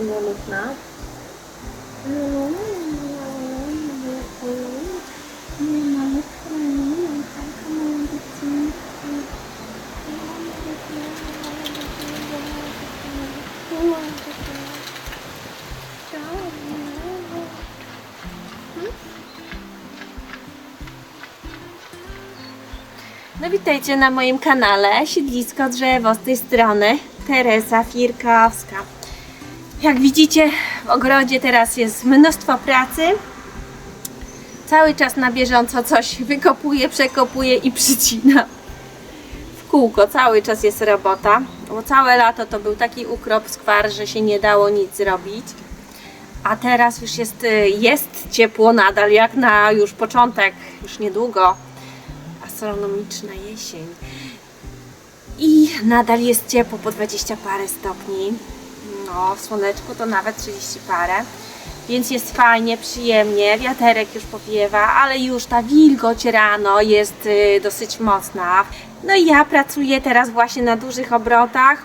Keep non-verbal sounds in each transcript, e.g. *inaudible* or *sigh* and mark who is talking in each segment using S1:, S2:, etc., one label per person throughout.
S1: bardzo malutna. No witajcie na moim kanale Siedlisko Drzewo z tej strony Teresa Firkowska. Jak widzicie w ogrodzie teraz jest mnóstwo pracy. Cały czas na bieżąco coś wykopuję, przekopuję i *laughs* przycinam. W kółko cały czas jest robota, bo całe lato to był taki ukrop skwar, że się nie dało nic zrobić. A teraz już jest, y, jest ciepło nadal, jak na już początek, już niedługo astronomiczna jesień. I nadal jest ciepło, po 20 parę stopni. No, w słoneczku to nawet 30 parę. Więc jest fajnie, przyjemnie, wiaterek już powiewa, ale już ta wilgoć rano jest y, dosyć mocna. No i ja pracuję teraz właśnie na dużych obrotach,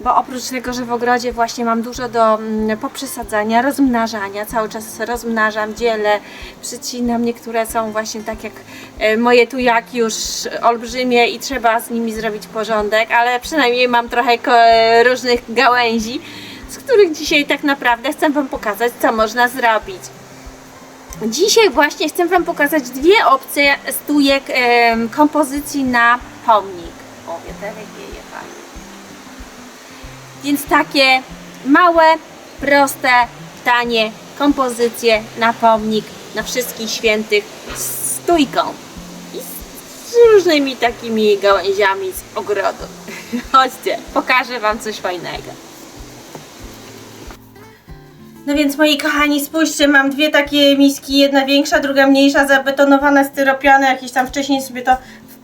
S1: bo oprócz tego, że w ogrodzie właśnie mam dużo do mm, poprzesadzania, rozmnażania, cały czas rozmnażam, dzielę, przycinam. Niektóre są właśnie tak jak e, moje tu jak już olbrzymie i trzeba z nimi zrobić porządek, ale przynajmniej mam trochę różnych gałęzi, z których dzisiaj tak naprawdę chcę Wam pokazać, co można zrobić. Dzisiaj właśnie chcę Wam pokazać dwie opcje stójek kompozycji na pomnik. O, wiaterek wieje fajnie. Więc takie małe, proste, tanie kompozycje na pomnik na wszystkich świętych z stójką i z różnymi takimi gałęziami z ogrodu. *laughs* Chodźcie, pokażę Wam coś fajnego. No więc moi kochani, spójrzcie, mam dwie takie miski, jedna większa, druga mniejsza, zabetonowane styropiany, jakieś tam wcześniej sobie to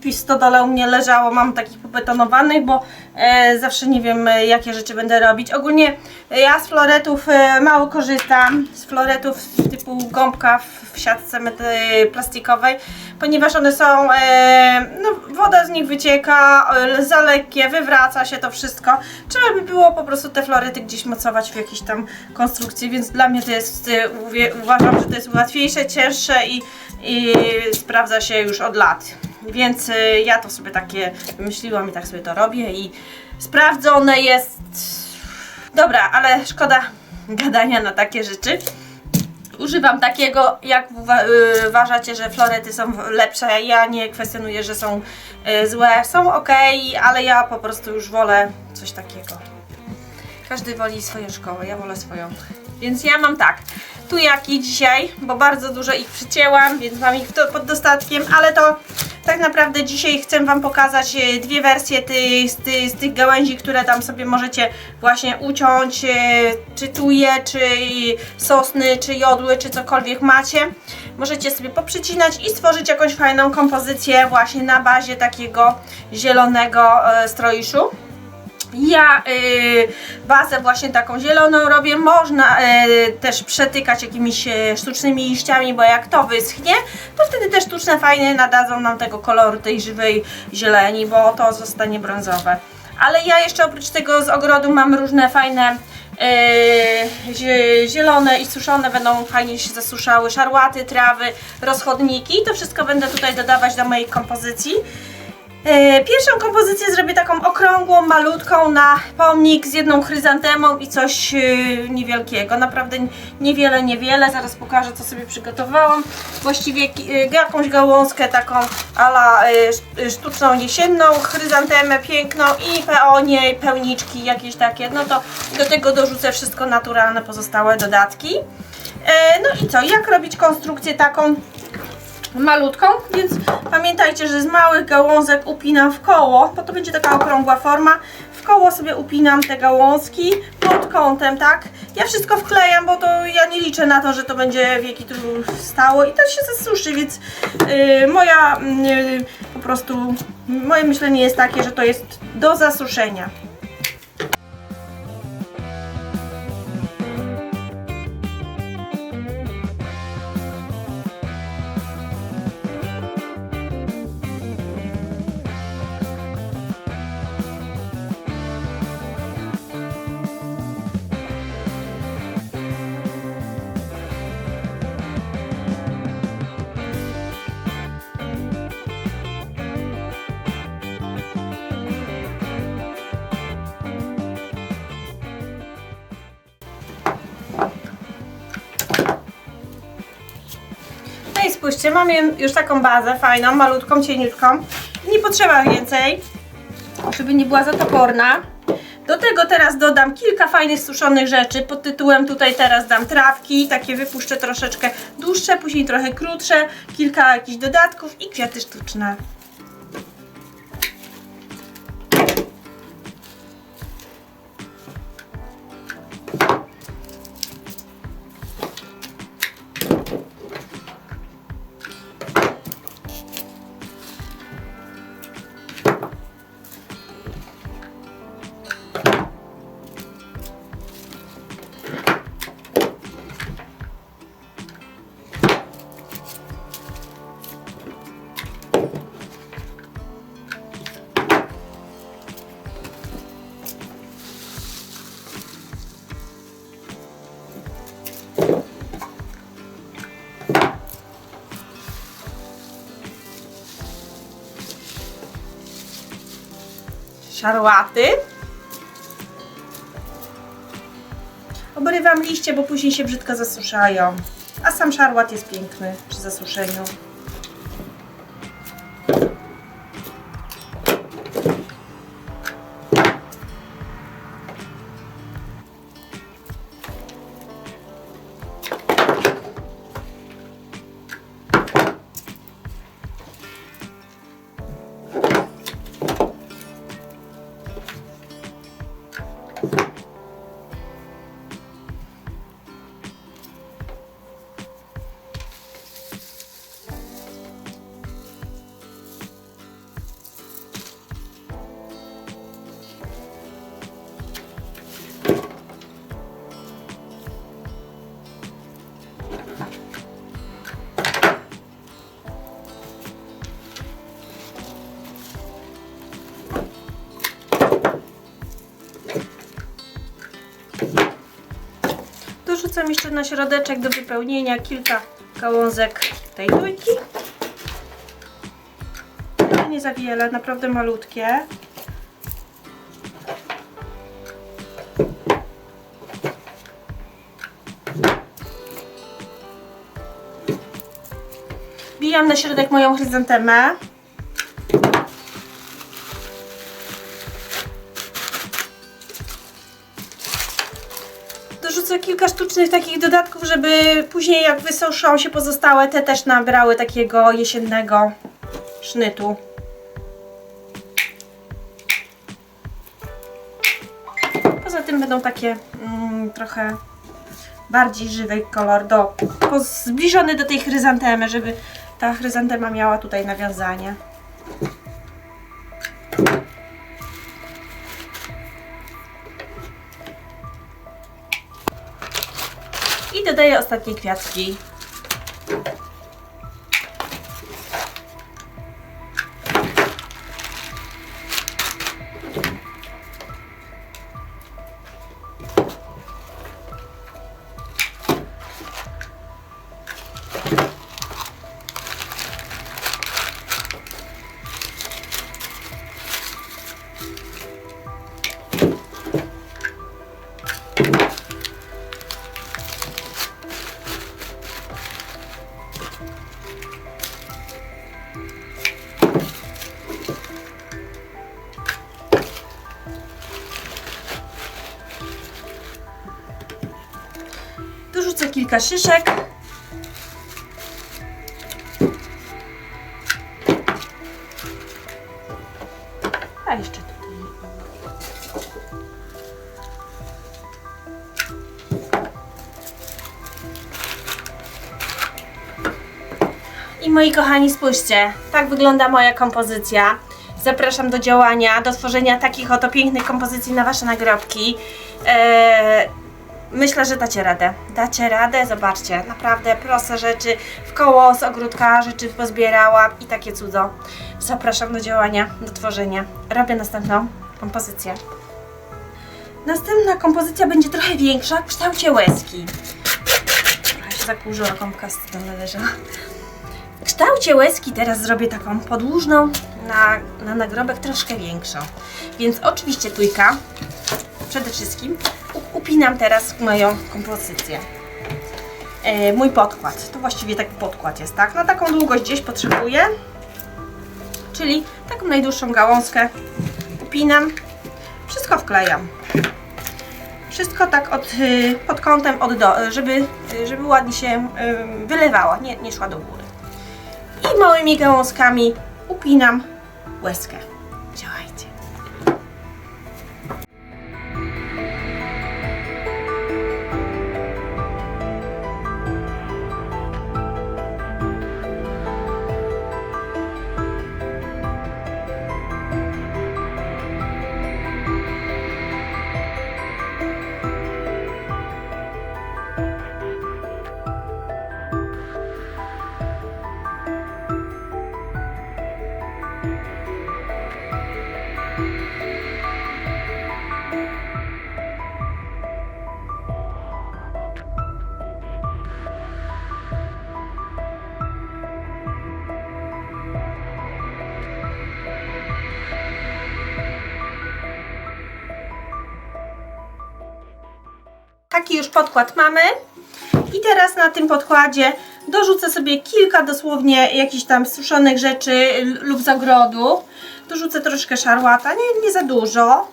S1: w stodole u mnie leżało, mam takich pobetonowanych, bo e, zawsze nie wiem e, jakie rzeczy będę robić. Ogólnie e, ja z floretów e, mało korzystam, z floretów gąbka w, w siatce plastikowej, ponieważ one są, e, no woda z nich wycieka, e, za lekkie, wywraca się to wszystko. Trzeba by było po prostu te florety gdzieś mocować w jakiejś tam konstrukcji, więc dla mnie to jest, e, uwie- uważam, że to jest łatwiejsze, cięższe i, i sprawdza się już od lat. Więc y, ja to sobie takie wymyśliłam i tak sobie to robię i sprawdzone jest. Dobra, ale szkoda gadania na takie rzeczy. Używam takiego, jak y, uważacie, że florety są lepsze. Ja nie kwestionuję, że są y, złe. Są ok, ale ja po prostu już wolę coś takiego. Każdy woli swoją szkołę, ja wolę swoją. Więc ja mam tak, tu jaki dzisiaj, bo bardzo dużo ich przycięłam, więc mam ich pod dostatkiem, ale to tak naprawdę dzisiaj chcę Wam pokazać e, dwie wersje ty, z, ty, z tych gałęzi, które tam sobie możecie właśnie uciąć, e, czy tuje, czy sosny, czy jodły, czy cokolwiek macie. Możecie sobie poprzycinać i stworzyć jakąś fajną kompozycję właśnie na bazie takiego zielonego e, stroiszu. Ja y, bazę właśnie taką zieloną robię. Można y, też przetykać jakimiś y, sztucznymi liściami, bo jak to wyschnie, to wtedy te sztuczne fajnie nadadzą nam tego koloru tej żywej zieleni, bo to zostanie brązowe. Ale ja jeszcze oprócz tego z ogrodu mam różne fajne yy, zie- zielone i suszone będą fajnie się zasuszały szarłaty, trawy, rozchodniki. To wszystko będę tutaj dodawać do mojej kompozycji. E, Pierwszą kompozycję zrobię taką okrągłą, malutką na pomnik z jedną chryzantemą i coś e, niewielkiego. Naprawdę niewiele, niewiele. Zaraz pokażę co sobie przygotowałam. Właściwie e, jakąś gałązkę taką ala sz- sztuczną jesienną, chryzantemę piękną i peonie, pełniczki jakieś takie. No to do tego dorzucę wszystko naturalne pozostałe dodatki. No i co, jak robić konstrukcję taką malutką, więc pamiętajcie, że z małych gałązek upinam w koło, bo to będzie taka okrągła forma. W koło sobie upinam te gałązki pod kątem, tak? Ja wszystko wklejam, bo to ja nie liczę na to, że to będzie wieki tu stało i to się zasuszy, więc yy, moja yy, po prostu moje myślenie jest takie, że to jest do zasuszenia. Mamy już taką bazę fajną, malutką, cieniutką. Nie potrzeba więcej, żeby nie była za toporna. Do tego teraz dodam kilka fajnych suszonych rzeczy. Pod tytułem tutaj teraz dam trawki, takie wypuszczę troszeczkę dłuższe, później trochę krótsze, kilka jakichś dodatków i kwiaty sztuczne. Szarłaty. Obrywam liście, bo później się brzydko zasuszają. A sam szarłat jest piękny przy zasuszeniu. Dorzucam jeszcze na środeczek do wypełnienia kilka gałązek tej tujki. Ale nie za wiele, naprawdę malutkie. Bijam na środek moją chryzantemę. Kilka sztucznych takich dodatków, żeby później jak wysuszą się pozostałe, te też nabrały takiego jesiennego sznytu. Poza tym będą takie mm, trochę bardziej żywy kolor, do, zbliżony do tej chryzantemy, żeby ta chryzantema miała tutaj nawiązanie. Dodaję ostatnie kwiatki. Kilka szyszek. A jeszcze tutaj. I moi kochani, spójrzcie, tak wygląda moja kompozycja. Zapraszam do działania, do tworzenia takich oto pięknych kompozycji na Wasze nagrobki. Eee, Myślę, że dacie radę. Dacie radę, zobaczcie, naprawdę proste rzeczy w koło z ogródka rzeczy pozbierałam i takie cudo. Zapraszam do działania, do tworzenia. Robię następną kompozycję. Następna kompozycja będzie trochę większa, w kształcie łezki. Trochę się zakurzyła gąbka z tym należała. W kształcie łezki teraz zrobię taką podłużną na, na nagrobek troszkę większą. Więc oczywiście tujka przede wszystkim upinam teraz moją kompozycję. e, mój podkład. To właściwie taki podkład jest, tak? Na taką długość gdzieś potrzebuję. Czyli taką najdłuższą gałązkę upinam. Wszystko wklejam. Wszystko tak od, y, pod kątem, od do, żeby, żeby ładnie się wylewała, nie, nie szła do góry. I małymi gałązkami upinam łezkę. Już podkład mamy. I teraz na tym podkładzie dorzucę sobie kilka dosłownie jakichś tam suszonych rzeczy lub z ogrodu. Dorzucę troszkę szarłata, nie, nie za dużo.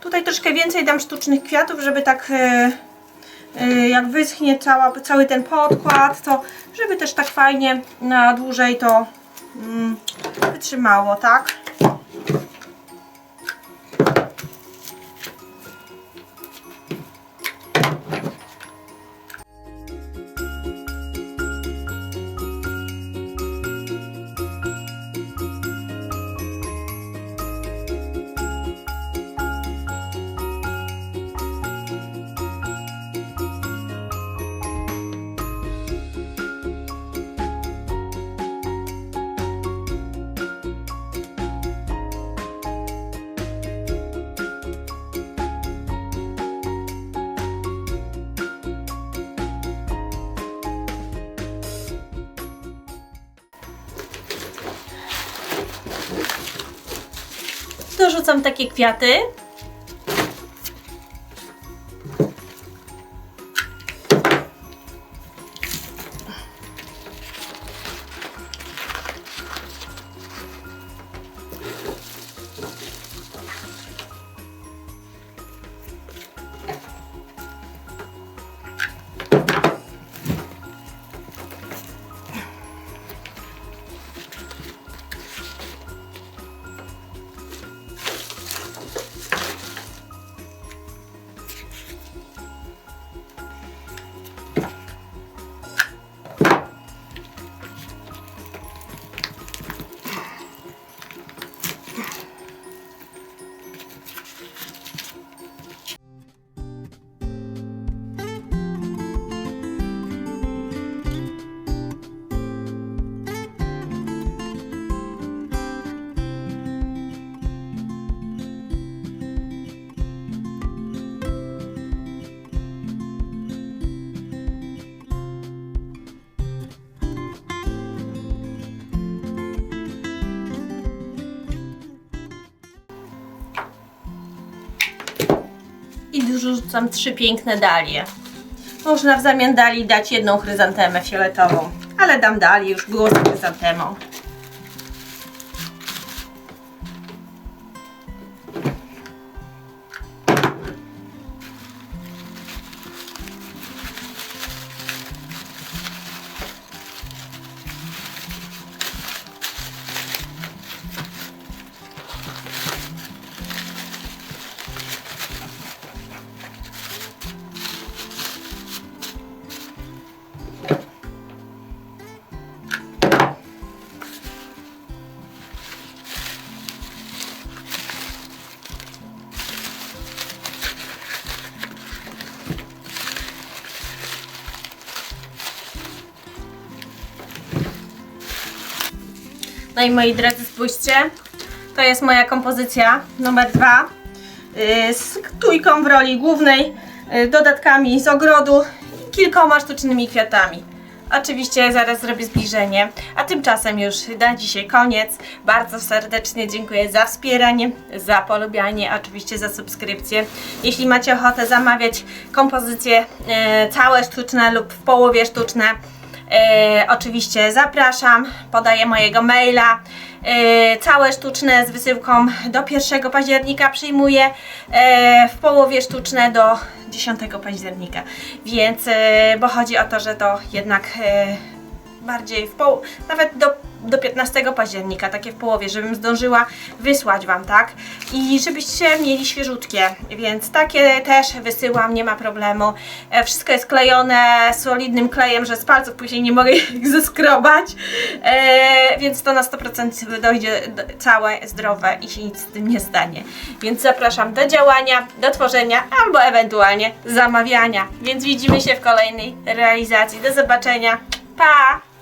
S1: Tutaj troszkę więcej dam sztucznych kwiatów, żeby tak e, e, jak wyschnie cała, cały ten podkład, to żeby też tak fajnie na dłużej to mm, wytrzymało, tak? Dorzucam takie kwiaty. Dorzucam trzy piękne dalie. Można w zamian dali dać jedną chryzantemę fioletową, ale dam dalię, już było z chryzantemą. I moi drodzy, spójrzcie, to jest moja kompozycja numer dwa yy, z tujką w roli głównej, yy, dodatkami z ogrodu i kilkoma sztucznymi kwiatami. Oczywiście zaraz zrobię zbliżenie. A tymczasem już na dzisiaj koniec. Bardzo serdecznie dziękuję za wspieranie, za polubianie, oczywiście za subskrypcję. Jeśli macie ochotę zamawiać kompozycje e, całe sztuczne lub w połowie sztuczne, oczywiście zapraszam. Podaję mojego maila. E, całe sztuczne z wysyłką do 1 października przyjmuję, e, w połowie sztuczne do 10 października. Więc, e, bo chodzi o to, że to jednak e, bardziej w poł- nawet do, do 15 października, takie w połowie, żebym zdążyła wysłać Wam, tak? I żebyście mieli świeżutkie, więc takie też wysyłam, nie ma problemu. E, wszystko jest klejone solidnym klejem, że z palców później nie mogę *laughs* ich zeskrobać, e, więc to na 100% dojdzie całe, zdrowe i się nic z tym nie stanie. Więc zapraszam do działania, do tworzenia albo ewentualnie zamawiania. Więc widzimy się w kolejnej realizacji. Do zobaczenia. Pa!